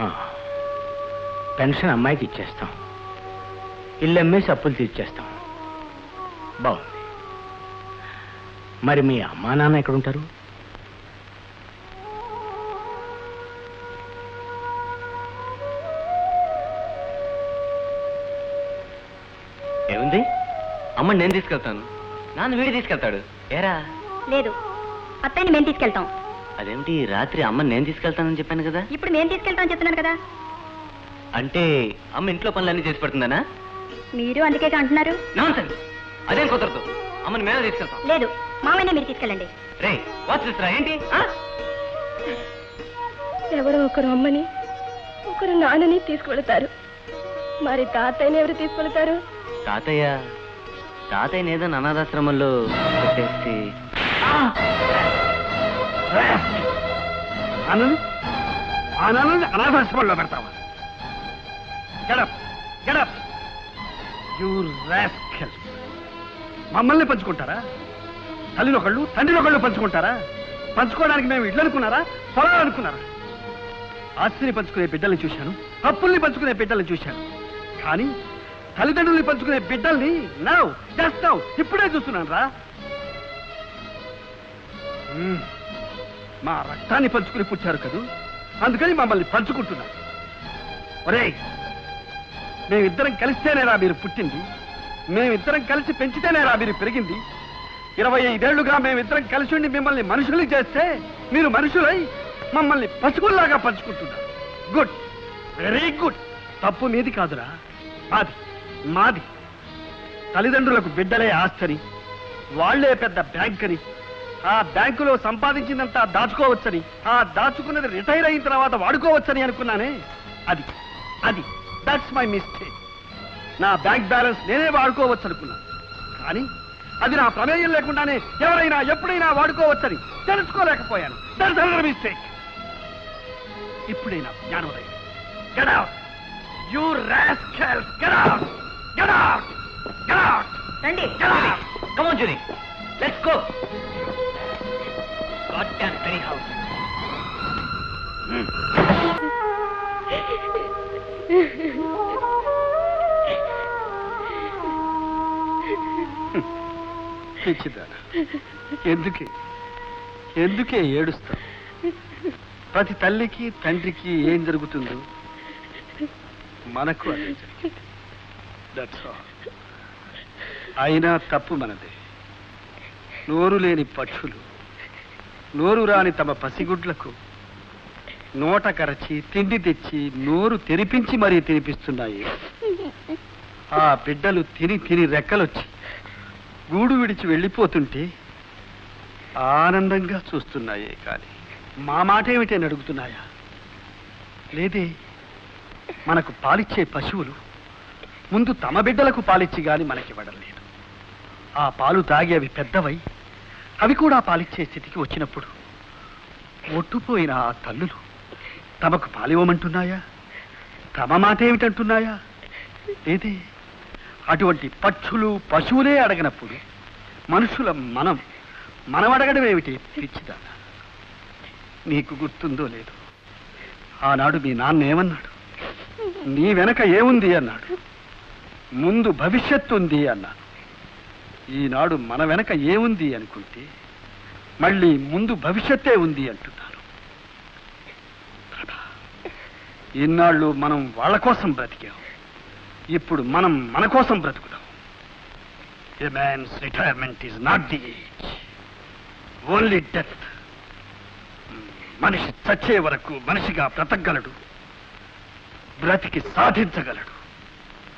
ఆ. పెన్షన్ అమ్మాయికి ఇచ్చేస్తాం. ఇల్లు అమ్మేసి అప్పులు తీర్చేస్తాం. బాగుంది. మరి మీ అమ్మా నాన్న ఎక్కడ ఉంటారు ఏముంది? అమ్మ నేను తీసుకెళ్తాను. నాన్న వీడు తీసుకెళ్తాడు. ఏరా? లేదు. అత్తయ్యని మేము తీసుకెళ్తాం. అదేమిటి? రాత్రి అమ్మ నేను తీసుకెళ్తానని చెప్పాను కదా? ఇప్పుడు మేము తీసుకెళ్తాం చెప్తున్నాను కదా? అంటే అమ్మ ఇంట్లో పనులన్నీ చేసి పెడుతుందనా? మీరు అందుకే అంటున్నారు? నాన్సెన్స్! అదేం కుదరదు. అమ్మని మేమే తీసుకెళ్తాం. లేదు మామయ్యనే మీరు తీసుకెళ్ళండి. రే వాచ్ తీసురా ఏంటి? ఎవరో ఒకరు అమ్మని ఒకరు నాన్నని తీసుకువెళతారు. మరి తాతయ్యని ఎవరు తీసుకెళ్తారు తాతయ్య తాతయ్య ఏదో అనాథాశ్రమంలో పెట్టేసి ఆనంద్? ఆనంద్ అనాథాశ్రమంలో పెడతావా? గడప్ గడప్ యూ రాస్కెల్ మమ్మల్ని పంచుకుంటారా? తల్లినొకళ్ళు తండ్రినొకళ్ళు పంచుకుంటారా? పంచుకోవడానికి మేము ఇళ్ళు అనుకున్నారా? పొలాలు అనుకున్నారా? ఆస్తిని పంచుకునే బిడ్డల్ని చూశాను అప్పుల్ని పంచుకునే బిడ్డల్ని చూశాను. కానీ తల్లిదండ్రుల్ని పంచుకునే బిడ్డల్ని నవ్ జస్ట్ నవ్ ఇప్పుడే చూస్తున్నాను రా hmm. మా రక్తాన్ని పంచుకుని పుట్టారు కదూ? అందుకని మమ్మల్ని పంచుకుంటున్నారు ఒరేయ్ మేమిద్దరం కలిస్తేనేరా మీరు పుట్టింది? మేమిద్దరం కలిసి పెంచితేనేరా మీరు పెరిగింది? ఇరవై ఐదేళ్ళుగా మేమిద్దరం కలిసి ఉండి మిమ్మల్ని మనుషులు చేస్తే మీరు మనుషులై మమ్మల్ని పశువుల్లాగా పంచుకుంటున్నారు గుడ్. Very good. తప్పు మీది కాదురా. మాది. మాది. తల్లిదండ్రులకు బిడ్డలే ఆస్తని. వాళ్ళే పెద్ద బ్యాంక్ అని ఆ బ్యాంకులో సంపాదించిందంతా దాచుకోవచ్చని ఆ దాచుకున్నది రిటైర్ అయిన తర్వాత వాడుకోవచ్చని అనుకున్నానే? అది అది దట్స్ మై మిస్టేక్ నా బ్యాంక్ బ్యాలెన్స్ నేనే వాడుకోవచ్చు అనుకున్నాను కానీ అది నా ప్రమేయం లేకుండానే ఎవరైనా ఎప్పుడైనా వాడుకోవచ్చని తెలుసుకోలేకపోయాను. దట్స్ అనదర్ మిస్టేక్ ఇప్పుడైనా జ్ఞానోదయం. Get out you rascal get out get out get out రండి. On, Judy. Let's go. Goddamn house. పిచ్చిదాన. ఎందుకే? ఎందుకే ఏడుస్తావు? ప్రతి తల్లికి తండ్రికి ఏం జరుగుతుందో మనకు అదే దట్స్ అయినా తప్పు మనదే. నోరు లేని పక్షులు నోరు రాని తమ పసిగుడ్లకు నోట కరచి తిండి తెచ్చి నోరు తెరిపించి మరీ తినిపిస్తున్నాయి. ఆ బిడ్డలు తిని తిని రెక్కలొచ్చి గూడు విడిచి వెళ్ళిపోతుంటే ఆనందంగా చూస్తున్నాయే కానీ మా మాట ఏమిటని అడుగుతున్నాయా? లేదే మనకు పాలిచ్చే పశువులు ముందు తమ బిడ్డలకు పాలిచ్చి గాని మనకివ్వడం లేదు. ఆ పాలు తాగి అవి పెద్దవై అవి కూడా పాలిచ్చే స్థితికి వచ్చినప్పుడు ఒట్టుపోయిన ఆ తల్లులు తమకు పాలివ్వమంటున్నాయా? తమ మాట ఏమిటంటున్నాయా లేదే అటువంటి పక్షులు పశువులే అడగనప్పుడు మనుషుల మనం మనం అడగడం ఏమిటి? పిచ్చిదాన. నీకు గుర్తుందో లేదు. ఆనాడు మీ నాన్న ఏమన్నాడు? నీ వెనక ఏముంది అన్నాడు. ముందు భవిష్యత్తు ఉంది అన్నాడు. ఈనాడు మన వెనక ఏముంది అనుకుంటే మళ్ళీ ముందు భవిష్యత్తే ఉంది అంటున్నారు. ఇన్నాళ్ళు మనం వాళ్ళ కోసం బ్రతికాం. ఇప్పుడు మనం మన కోసం బ్రతుకుదాం a man's retirement is not the age only death మనిషి చచ్చే వరకు మనిషిగా బ్రతకగలడు. బ్రతికి సాధించగలడు.